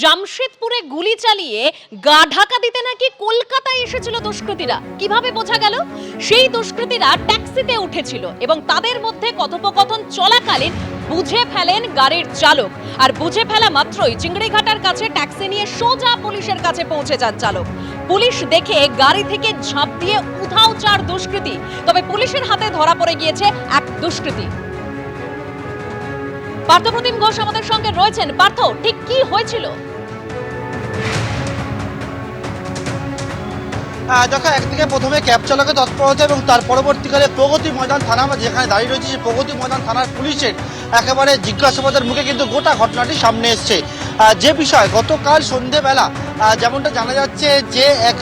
জামশেদপুরে গুলি চালিয়ে গা ঢাকা দিতে নাকি কলকাতায় এসেছিল দুষ্কৃতীরা? কীভাবে বোঝা গেল? সেই দুষ্কৃতীরা ট্যাক্সিতে উঠেছিল এবং তাদের মধ্যে কথোপকথন চলাকালীন বুঝে ফেলেন গাড়ির চালক। আর বুঝে ফেলা মাত্রই চিংড়িঘাটার কাছে ট্যাক্সি নিয়ে সোজা পুলিশের কাছে পৌঁছে যান চালক। পুলিশ দেখে গাড়ি থেকে ঝাঁপ দিয়ে উধাও চার দুষ্কৃতী, তবে পুলিশের হাতে ধরা পড়ে গিয়েছে এক দুষ্কৃতী। পার্থপ্রতিম ঘোষ আমাদের সঙ্গে রয়েছেন। পার্থ, ঠিক কি হয়েছিল? দেখো একদিকে প্রথমে ক্যাব চালকের তৎপরতা এবং তার পরবর্তীকালে প্রগতি ময়দান থানা যেখানে দাঁড়িয়ে রয়েছে, সেই প্রগতি ময়দান থানার পুলিশের একেবারে জিজ্ঞাসাবাদের মুখে কিন্তু গোটা ঘটনাটি সামনে এসছে। যে বিষয়, গতকাল সন্ধেবেলা যেমনটা জানা যাচ্ছে যে এক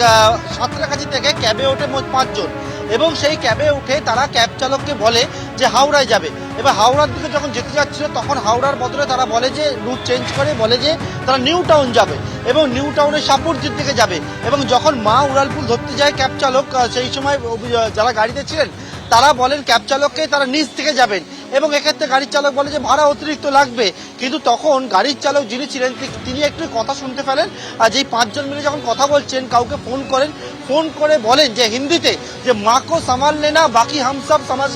সাঁতরাগাছি থেকে ক্যাবে ওঠে মোট পাঁচজন এবং সেই ক্যাবে উঠে তারা ক্যাব চালককে বলে যে হাওড়ায় যাবে। এবার হাওড়ার দিকে যখন যেতে যাচ্ছিল, তখন হাওড়ার বদলে তারা বলে যে রুট চেঞ্জ করে, বলে যে, তারা নিউ টাউন যাবে এবং নিউ টাউনের সাপুরজির দিকে যাবে এবং যখন মা উড়ালপুল ধরতে যায় ক্যাব চালক সেই সময় যারা গাড়িতে ছিলেন, তারা বলেন ক্যাব চালককে তারা নিচ থেকে যাবেন। এবং এক্ষেত্রে গাড়ির চালক বলে যে ভাড়া অতিরিক্ত লাগবে। কিন্তু তখন গাড়ির চালক যিনি ছিলেন তিনি একটু কথা শুনতে পেলেন। আর যেই পাঁচজন মিলে যখন কথা বলছেন, কাউকে ফোন করেন, ফোন করে বলেন যে হিন্দিতে যে মাকে সামাল লেনা বাকি হাম সব সমাজ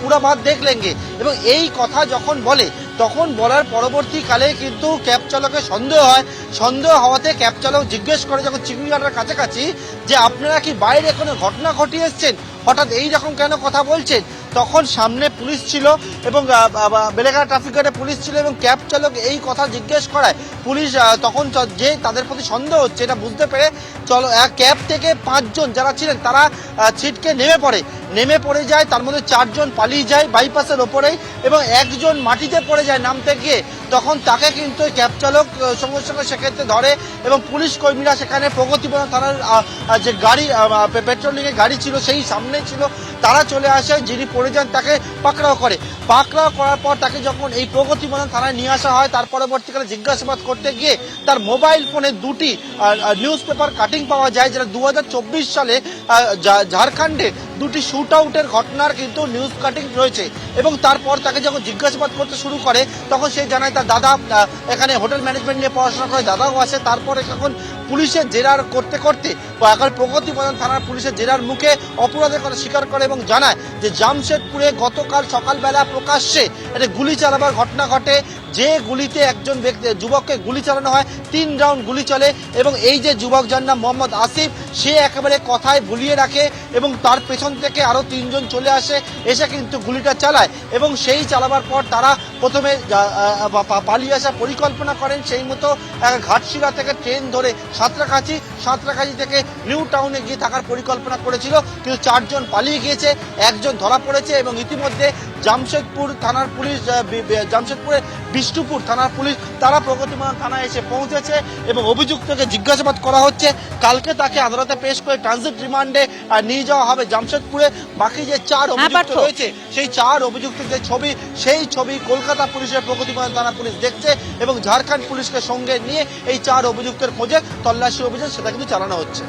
পুরা ভাত দেখ লেঙ্গে। এবং এই কথা যখন বলে, তখন বলার পরবর্তীকালে কিন্তু ক্যাব চালকের সন্দেহ হয়। সন্দেহ হওয়াতে ক্যাব চালক জিজ্ঞেস করে যখন চিংড়িঘাটার কাছাকাছি যে, আপনারা কি বাইরে কোনো ঘটনা ঘটিয়ে এসছেন হঠাৎ এই রকম কেন কথা বলছেন? তখন সামনে পুলিশ ছিল এবং বেলেঘাটা ট্রাফিক গার্ডে পুলিশ ছিল এবং ক্যাব চালক এই কথা জিজ্ঞেস করায়। পুলিশ তখন যে তাদের প্রতি সন্দেহ হচ্ছে এটা বুঝতে পেরে চলো ক্যাব থেকে পাঁচজন যারা ছিলেন তারা ছিটকে নেমে পড়ে। নেমে পড়ে যায়, তার মধ্যে চারজন পালিয়ে যায় বাইপাসের ওপরেই এবং একজন মাটিতে পড়ে যায় নামতে গিয়ে। তখন তাকে কিন্তু ক্যাব চালক সঙ্গে সঙ্গে সেক্ষেত্রে ধরে এবং পুলিশ কর্মীরা সেখানে প্রগতিপনা থানার যে গাড়ি পেট্রোলিংয়ের গাড়ি ছিল, সেই সামনে ছিল, তারা চলে আসে, যিনি পড়ে যান তাকে পাকড়াও করে। পাকড়াও করার পর তাকে যখন এই প্রগতিপনা থানায় নিয়ে আসা হয়, তার পরবর্তীকালে জিজ্ঞাসাবাদ করতে গিয়ে তার মোবাইল ফোনে দুটি নিউজ পেপার কাটিং পাওয়া যায়, যেটা দু হাজার চব্বিশ সালে ঝাড়খণ্ডে দুটি শুট আউটের ঘটনার কিন্তু নিউজ কাটিং রয়েছে এবং তারপর তাকে যখন জিজ্ঞাসাবাদ করতে শুরু করে, তখন সে জানায় তার দাদা এখানে হোটেল ম্যানেজমেন্ট নিয়ে পড়াশোনা করে, দাদাও আসে। তারপরে এখন পুলিশের জেরার করতে করতে এখন প্রগতি প্রধান থানার পুলিশের জেরার মুখে অপরাধের কথা স্বীকার করে এবং জানায় যে জামশেদপুরে গতকাল সকালবেলা প্রকাশ্যে একটা গুলি চালাবার ঘটনা ঘটে। যে গুলিতে একজন ব্যক্তি, যুবককে গুলি চালানো হয়, তিন রাউন্ড গুলি চলে এবং এই যে যুবক যার নাম মোহাম্মদ আসিফ, সে একেবারে কথায় ভুলিয়ে রাখে এবং তার পেছন থেকে আরও তিনজন চলে আসে, এসে কিন্তু গুলিটা চালায় এবং সেই চালাবার পর তারা প্রথমে পালিয়ে আসার পরিকল্পনা করেন। সেই মতো ঘাটশিলা থেকে ট্রেন ধরে সাঁতরাগাছি সাঁতরাগাছি থেকে নিউ টাউনে গিয়ে থাকার পরিকল্পনা করেছিল। কিন্তু চারজন পালিয়ে গিয়েছে, একজন ধরা পড়েছে এবং ইতিমধ্যে জামশেদপুর থানার পুলিশ জামশেদপুরের বিষ্ণুপুর থানার পুলিশ তারা প্রগতিমান থানায় এসে পৌঁছেছে এবং অভিযুক্তকে জিজ্ঞাসাবাদ করা হচ্ছে। কালকে তাকে আদালতে পেশ করে ট্রানজিট রিমান্ডে নিয়ে যাওয়া হবে জামশেদপুরে। বাকি যে চার অভিযুক্ত রয়েছে সেই চার অভিযুক্তের যে ছবি সেই ছবি কলকাতা পুলিশের প্রগতিমান থানা পুলিশ দেখছে এবং ঝাড়খণ্ড পুলিশকে সঙ্গে নিয়ে এই চার অভিযুক্তের খোঁজে তল্লাশি অভিযান সেটা কিন্তু চালানো হচ্ছে।